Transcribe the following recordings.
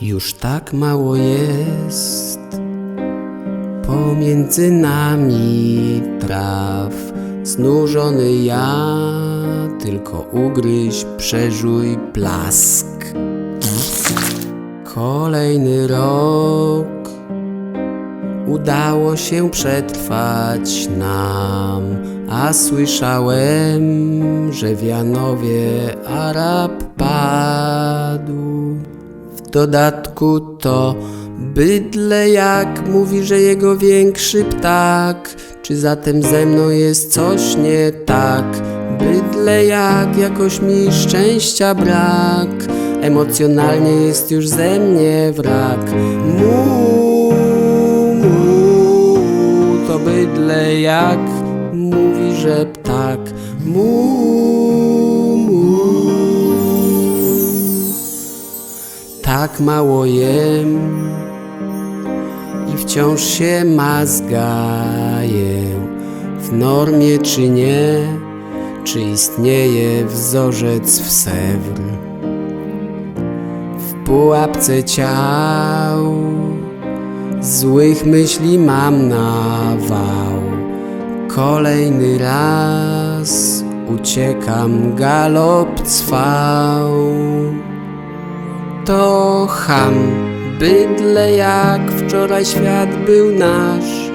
Już tak mało jest pomiędzy nami traw. Znużony ja, tylko ugryź, przeżuj plask. Kolejny rok udało się przetrwać nam, a słyszałem, że w Janowie Arab padł. Dodatku to bydle jak mówi, że jego większy ptak. Czy zatem ze mną jest coś nie tak? Bydle jak jakoś mi szczęścia brak. Emocjonalnie jest już ze mnie wrak. Mu, mu, to bydle jak mówi, że ptak. Mu. Tak mało jem i wciąż się mazgaję w normie czy nie, czy istnieje wzorzec w Sewr. W pułapce ciał złych myśli mam nawał. Kolejny raz uciekam galop cwał to ham, bydle jak wczoraj świat był nasz.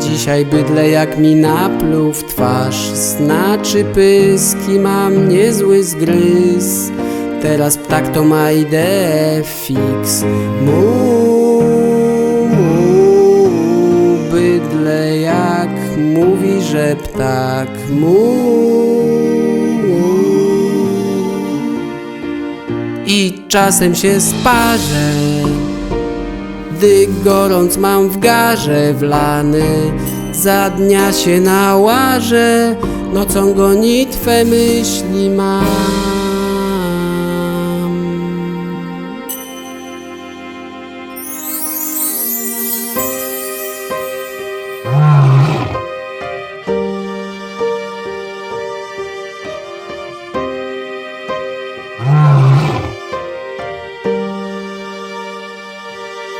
Dzisiaj bydle jak mi napluł twarz, znaczy pyski mam niezły zgryz. Teraz ptak to ma ideę fix. Mu, mu, bydle jak mówi, że ptak. Mu, i czasem się sparzę, gdy gorąc mam w garze wlany, za dnia się nałażę, nocą gonitwę myśli mam.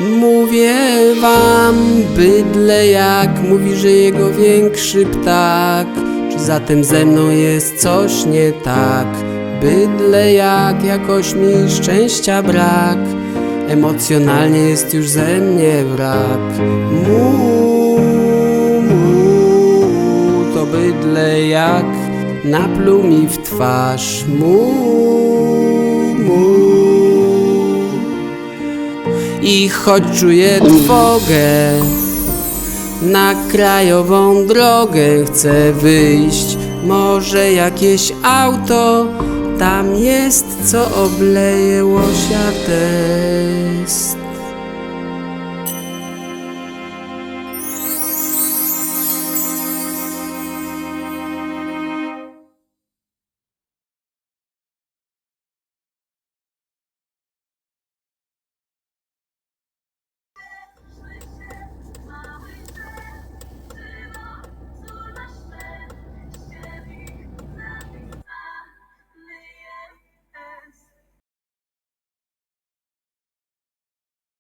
Mówię wam, bydle jak mówi, że jego większy ptak. Czy zatem ze mną jest coś nie tak? Bydle jak jakoś mi szczęścia brak. Emocjonalnie jest już ze mnie wrak. Mu, mu, to bydle jak napluł mi w twarz. Mu, mu. I choć czuję trwogę Na krajową drogę chcę wyjść. Może jakieś auto Tam jest co obleje łosia test